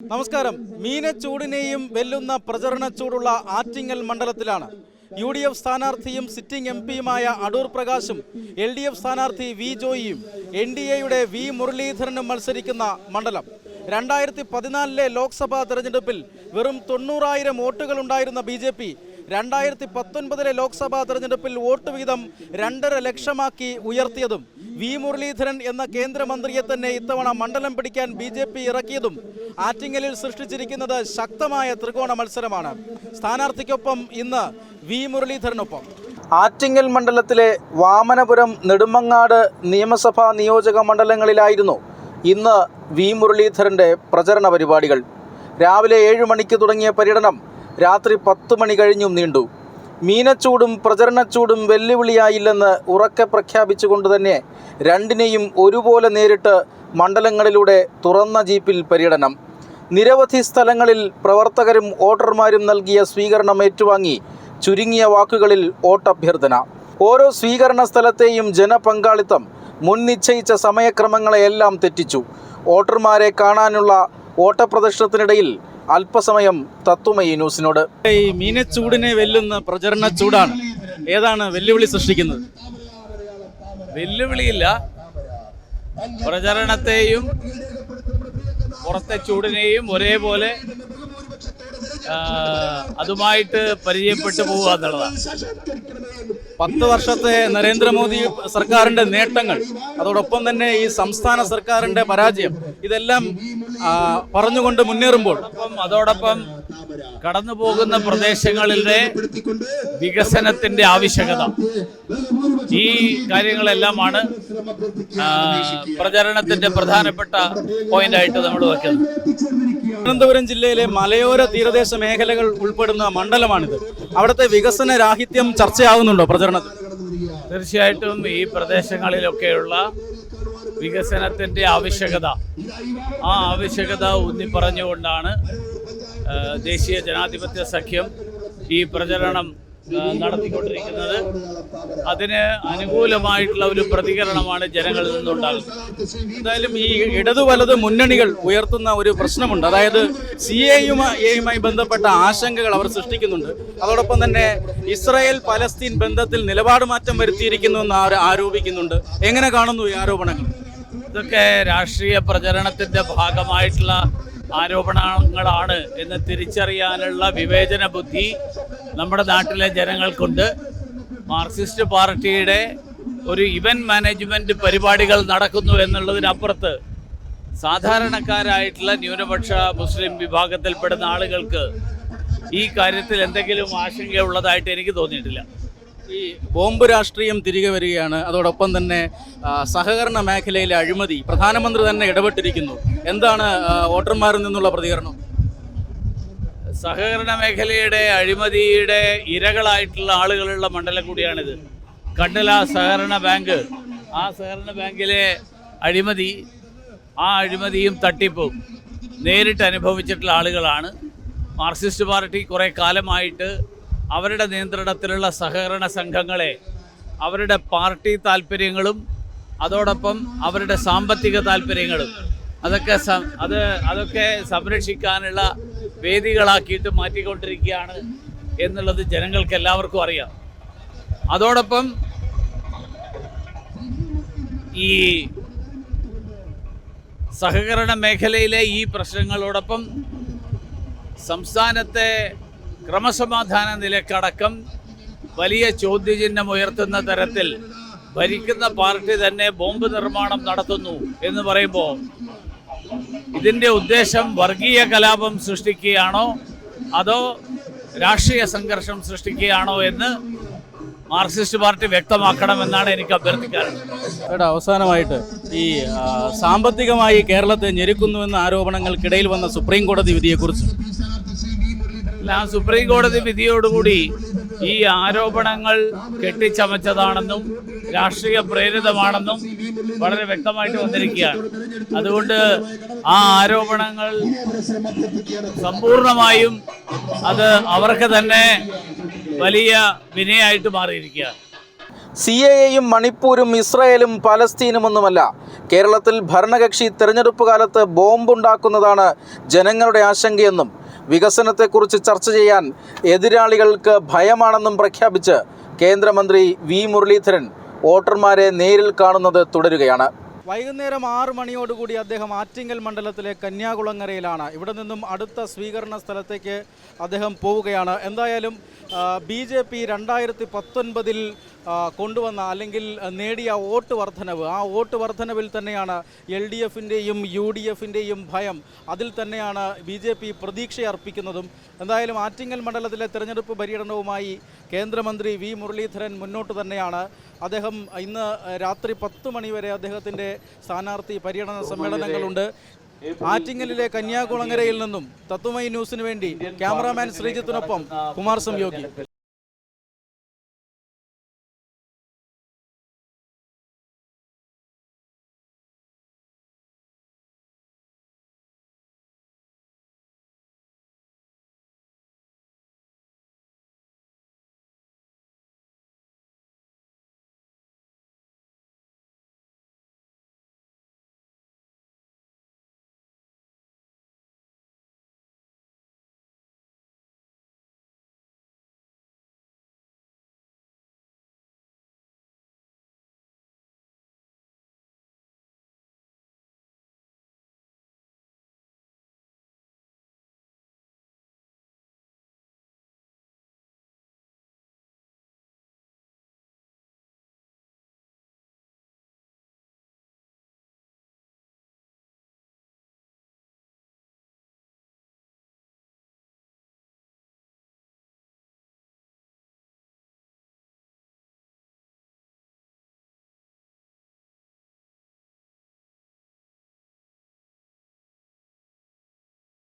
നമസ്കാരം. മീനച്ചൂടിനെയും വെല്ലുന്ന പ്രചരണ ചൂടുള്ള ആറ്റിങ്ങൽ മണ്ഡലത്തിലാണ്. യു ഡി എഫ് സ്ഥാനാർത്ഥിയും സിറ്റിംഗ് എം പിയുമായ അടൂർ പ്രകാശും എൽ ഡി എഫ് സ്ഥാനാർത്ഥി വി ജോയിയും എൻ ഡി എയുടെ വി മുരളീധരനും മത്സരിക്കുന്ന മണ്ഡലം. രണ്ടായിരത്തി പതിനാലിലെ ലോക്സഭാ തെരഞ്ഞെടുപ്പിൽ വെറും തൊണ്ണൂറായിരം വോട്ടുകൾ ഉണ്ടായിരുന്ന ബി ജെ പി രണ്ടായിരത്തി പത്തൊൻപതിലെ ലോക്സഭാ തെരഞ്ഞെടുപ്പിൽ വോട്ട് വീതം രണ്ടര ലക്ഷമാക്കി ഉയർത്തിയതും വി മുരളീധരൻ എന്ന കേന്ദ്രമന്ത്രിയെ തന്നെ ഇത്തവണ മണ്ഡലം പിടിക്കാൻ ബി ജെ പി ഇറക്കിയതും ആറ്റിങ്ങലിൽ സൃഷ്ടിച്ചിരിക്കുന്നത് ശക്തമായ ത്രികോണ മത്സരമാണ്. സ്ഥാനാർത്ഥിക്കൊപ്പം ഇന്ന് വി മുരളീധരനൊപ്പം. ആറ്റിങ്ങൽ മണ്ഡലത്തിലെ വാമനപുരം നെടുമങ്ങാട് നിയമസഭാ നിയോജക മണ്ഡലങ്ങളിലായിരുന്നു ഇന്ന് വി മുരളീധരന്റെ പ്രചരണ പരിപാടികൾ. രാവിലെ ഏഴ് മണിക്ക് തുടങ്ങിയ പര്യടനം രാത്രി പത്ത് മണി കഴിഞ്ഞും നീണ്ടു. മീനച്ചൂടും പ്രചരണച്ചൂടും വെല്ലുവിളിയായില്ലെന്ന് ഉറക്കെ പ്രഖ്യാപിച്ചുകൊണ്ട് തന്നെ രണ്ടിനെയും ഒരുപോലെ നേരിട്ട് മണ്ഡലങ്ങളിലൂടെ തുറന്ന ജീപ്പിൽ പര്യടനം. നിരവധി സ്ഥലങ്ങളിൽ പ്രവർത്തകരും വോട്ടർമാരും നൽകിയ സ്വീകരണം ഏറ്റുവാങ്ങി ചുരുങ്ങിയ വാക്കുകളിൽ വോട്ടഭ്യർത്ഥന. ഓരോ സ്വീകരണ സ്ഥലത്തെയും ജനപങ്കാളിത്തം മുൻ നിശ്ചയിച്ച സമയക്രമങ്ങളെയെല്ലാം തെറ്റിച്ചു. വോട്ടർമാരെ കാണാനുള്ള ഓട്ടപ്രദർശനത്തിനിടയിൽ അല്പസമയം തത്വമയി ന്യൂസിനോട്. ഈ മീനച്ചൂടിനെ വെല്ലുന്ന പ്രചരണ ചൂടാണ്. ഏതാണ് വെല്ലുവിളി സൃഷ്ടിക്കുന്നത്? വെല്ലുവിളിയില്ല. പ്രചരണത്തെയും പുറത്തെ ചൂടിനെയും ഒരേപോലെ അതുമായിട്ട് പരിചയപ്പെട്ടു പോവുക എന്നുള്ളതാണ്. പത്ത് വർഷത്തെ നരേന്ദ്രമോദി സർക്കാരിന്റെ നേട്ടങ്ങൾ അതോടൊപ്പം തന്നെ ഈ സംസ്ഥാന സർക്കാരിന്റെ പരാജയം ഇതെല്ലാം പറഞ്ഞുകൊണ്ട് മുന്നേറുമ്പോൾ. അതോടൊപ്പം കടന്നു പോകുന്ന പ്രദേശങ്ങളിലെ വികസനത്തിന്റെ ആവശ്യകത. ഈ കാര്യങ്ങളെല്ലാമാണ് പ്രചരണത്തിന്റെ പ്രധാനപ്പെട്ട പോയിന്റായിട്ട് നമ്മൾ വെക്കുന്നത്. തിരുവനന്തപുരം ജില്ലയിലെ മലയോര തീരദേശ മേഖലകൾ ഉൾപ്പെടുന്ന മണ്ഡലമാണിത്. അവിടുത്തെ വികസന രാഹിത്യം ചർച്ചയാവുന്നുണ്ടോ പ്രചരണത്തിൽ? തീർച്ചയായിട്ടും ഈ പ്രദേശങ്ങളിലൊക്കെയുള്ള വികസനത്തിന്റെ ആവശ്യകത ആ ആവശ്യകത ഊന്നി പറഞ്ഞുകൊണ്ടാണ് ദേശീയ ജനാധിപത്യ സഖ്യം ഈ പ്രചരണം നടത്തിക്കൊണ്ടിരിക്കുന്നത്. അതിന് അനുകൂലമായിട്ടുള്ള ഒരു പ്രതികരണമാണ് ജനങ്ങളിൽ നിന്നുണ്ടാകുന്നത്. എന്തായാലും ഈ ഇടതു വലത് മുന്നണികൾ ഉയർത്തുന്ന ഒരു പ്രശ്നമുണ്ട്. അതായത് സി എയുമായി ബന്ധപ്പെട്ട ആശങ്കകൾ അവർ സൃഷ്ടിക്കുന്നുണ്ട്. അതോടൊപ്പം തന്നെ ഇസ്രായേൽ പലസ്തീൻ ബന്ധത്തിൽ നിലപാട് മാറ്റം വരുത്തിയിരിക്കുന്നു എന്ന് ആരോപിക്കുന്നുണ്ട്. എങ്ങനെ കാണുന്നു ഈ ആരോപണങ്ങൾ? ഇതൊക്കെ രാഷ്ട്രീയ പ്രചരണത്തിന്റെ ഭാഗമായിട്ടുള്ള ആരോപണങ്ങളാണ് എന്ന് തിരിച്ചറിയാനുള്ള വിവേചന ബുദ്ധി നമ്മുടെ നാട്ടിലെ ജനങ്ങൾക്കുണ്ട്. മാർക്സിസ്റ്റ് പാർട്ടിയുടെ ഒരു ഇവന്റ് മാനേജ്മെന്റ് പരിപാടികൾ നടക്കുന്നു എന്നുള്ളതിനപ്പുറത്ത് സാധാരണക്കാരായിട്ടുള്ള ന്യൂനപക്ഷ മുസ്ലിം വിഭാഗത്തിൽപ്പെടുന്ന ആളുകൾക്ക് ഈ കാര്യത്തിൽ എന്തെങ്കിലും ആശങ്കയുള്ളതായിട്ട് എനിക്ക് തോന്നിയിട്ടില്ല. ഈ ബോംബ് രാഷ്ട്രീയം തിരികെ വരികയാണ്. അതോടൊപ്പം തന്നെ സഹകരണ മേഖലയിലെ അഴിമതി പ്രധാനമന്ത്രി തന്നെ ഇടപെട്ടിരിക്കുന്നു. എന്താണ് വോട്ടർമാരിൽ നിന്നുള്ള പ്രതികരണം? സഹകരണ മേഖലയുടെ അഴിമതിയുടെ ഇരകളായിട്ടുള്ള ആളുകളുള്ള മണ്ഡലം കൂടിയാണിത്. കണ്ടല സഹകരണ ബാങ്ക് ആ സഹകരണ ബാങ്കിലെ അഴിമതി ആ അഴിമതിയും തട്ടിപ്പും നേരിട്ട് അനുഭവിച്ചിട്ടുള്ള ആളുകളാണ്. മാർക്സിസ്റ്റ് പാർട്ടി കുറേ കാലമായിട്ട് അവരുടെ നിയന്ത്രണത്തിലുള്ള സഹകരണ സംഘങ്ങളെ അവരുടെ പാർട്ടി താല്പര്യങ്ങളും അതോടൊപ്പം അവരുടെ സാമ്പത്തിക താല്പര്യങ്ങളും അതൊക്കെ അത് അതൊക്കെ സംരക്ഷിക്കാനുള്ള വേദികളാക്കിയിട്ട് മാറ്റിക്കൊണ്ടിരിക്കുകയാണ് എന്നുള്ളത് ജനങ്ങൾക്ക് എല്ലാവർക്കും അറിയാം. അതോടൊപ്പം ഈ സഹകരണ മേഖലയിലെ ഈ പ്രശ്നങ്ങളോടൊപ്പം സംസ്ഥാനത്തെ ക്രമസമാധാന നിലക്കടക്കം വലിയ ചോദ്യചിഹ്നം ഉയർത്തുന്ന തരത്തിൽ ഭരിക്കുന്ന പാർട്ടി തന്നെ ബോംബ് നിർമ്മാണം നടത്തുന്നു എന്ന് പറയുമ്പോൾ ഇതിന്റെ ഉദ്ദേശം വർഗീയ കലാപം സൃഷ്ടിക്കുകയാണോ അതോ രാഷ്ട്രീയ സംഘർഷം സൃഷ്ടിക്കുകയാണോ എന്ന് മാർക്സിസ്റ്റ് പാർട്ടി വ്യക്തമാക്കണമെന്നാണ് എനിക്ക് അഭ്യർത്ഥിക്കാറുള്ളത് എടാ അവസാനമായിട്ട് ഈ സാമ്പത്തികമായി കേരളത്തെ ഞെരുക്കുന്നുവെന്ന ആരോപണങ്ങൾക്കിടയിൽ വന്ന സുപ്രീം കോടതി വിധിയെക്കുറിച്ച്. അല്ല ആ സുപ്രീം കോടതി വിധിയോടുകൂടി ഈ ആരോപണങ്ങൾ കെട്ടിച്ചമച്ചതാണെന്നും രാഷ്ട്രീയ പ്രേരിതമാണെന്നും വളരെ വ്യക്തമായിട്ട് വന്നിരിക്കുകയാണ്. അതുകൊണ്ട് ആ ആരോപണങ്ങൾ സമ്പൂർണമായും അത് അവർക്ക് തന്നെ വലിയ വിനയായിട്ട് മാറിയിരിക്കുകയാണ്. സി എ എയും മണിപ്പൂരും ഇസ്രയേലും പലസ്തീനുമൊന്നുമല്ല. കേരളത്തിൽ ഭരണകക്ഷി തെരഞ്ഞെടുപ്പ് കാലത്ത് ബോംബുണ്ടാക്കുന്നതാണ് ജനങ്ങളുടെ ആശങ്കയെന്നും വികസനത്തെക്കുറിച്ച് ചർച്ച ചെയ്യാൻ എതിരാളികൾക്ക് ഭയമാണെന്നും പ്രഖ്യാപിച്ച് കേന്ദ്രമന്ത്രി വി മുരളീധരൻ വോട്ടർമാരെ നേരിൽ കാണുന്നത് തുടരുകയാണ്. വൈകുന്നേരം ആറ് മണിയോടുകൂടി അദ്ദേഹം ആറ്റിങ്ങൽ മണ്ഡലത്തിലെ കന്യാകുളങ്ങരയിലാണ്. ഇവിടെ നിന്നും അടുത്ത സ്വീകരണ സ്ഥലത്തേക്ക് അദ്ദേഹം പോവുകയാണ്. എന്തായാലും ബി ജെ പി രണ്ടായിരത്തി പത്തൊൻപതിൽ കൊണ്ടുവന്ന അല്ലെങ്കിൽ നേടിയ വോട്ട് വർധനവ് ആ വോട്ട് വർധനവിൽ തന്നെയാണ് എൽ ഡി എഫിന്റെയും യു ഡി എഫിന്റെയും ഭയം അതിൽ തന്നെയാണ് ബി ജെ പി പ്രതീക്ഷ അർപ്പിക്കുന്നതും എന്തായാലും ആറ്റിങ്ങൽ മണ്ഡലത്തിലെ തെരഞ്ഞെടുപ്പ് പര്യടനവുമായി കേന്ദ്രമന്ത്രി വി മുരളീധരൻ മുന്നോട്ട് തന്നെയാണ്. അദ്ദേഹം ഇന്ന് രാത്രി പത്ത് മണിവരെ അദ്ദേഹത്തിന്റെ സ്ഥാനാർത്ഥി പര്യടന സമ്മേളനങ്ങളുണ്ട്. ആറ്റിങ്ങലിലെ കന്യാകുളങ്ങരയിൽ നിന്നും തത്വമൈ ന്യൂസിന് വേണ്ടി ക്യാമറാമാൻ ശ്രീജിത്തിനൊപ്പം കുമാർ സംയോഗി.